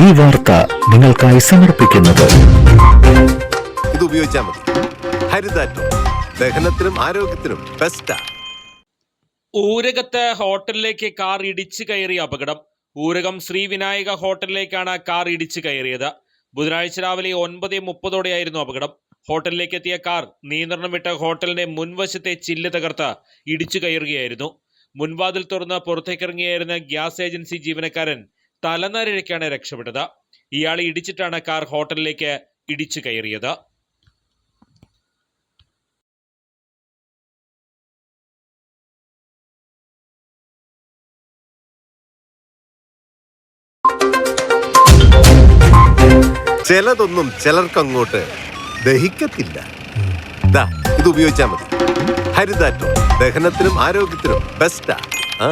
ഈ വാർത്ത നിങ്ങൾക്കായി സമർപ്പിക്കുന്നത്. ഇത് ഉപയോഗിച്ചാൽ മതി. ഹരിതാറ്റോ. ദഹനത്തിനും ആരോഗ്യത്തിനും ബെസ്റ്റാ ഊരകത്ത് ഹോട്ടലിലേക്ക് കാർ ഇടിച്ചു കയറിയ അപകടം. ഊരകം ശ്രീവിനായക ഹോട്ടലിലേക്കാണ് കാർ ഇടിച്ചു കയറിയത്. ബുധനാഴ്ച രാവിലെ ഒൻപത് മുപ്പതോടെയായിരുന്നു അപകടം. ഹോട്ടലിലേക്ക് എത്തിയ കാർ നിയന്ത്രണം വിട്ട ഹോട്ടലിന്റെ മുൻവശത്തെ ചില്ല് തകർത്ത് ഇടിച്ചു കയറുകയായിരുന്നു. മുൻവാതിൽ തുറന്ന് പുറത്തേക്കിറങ്ങിയായിരുന്ന ഗ്യാസ് ഏജൻസി ജീവനക്കാരൻ തലനാരിഴയ്ക്കാണ് രക്ഷപ്പെട്ടത്. ഇയാളെ ഇടിച്ചിട്ടാണ് കാർ ഹോട്ടലിലേക്ക് ഇടിച്ചു കയറിയത്. ചിലതൊന്നും ചിലർക്ക് അങ്ങോട്ട് ദഹിക്കത്തില്ല ഇത് ഉപയോഗിച്ചാൽ മതി. ഹരിതാറ്റോ ദഹനത്തിനും ആരോഗ്യത്തിനും ബെസ്റ്റാ ആ.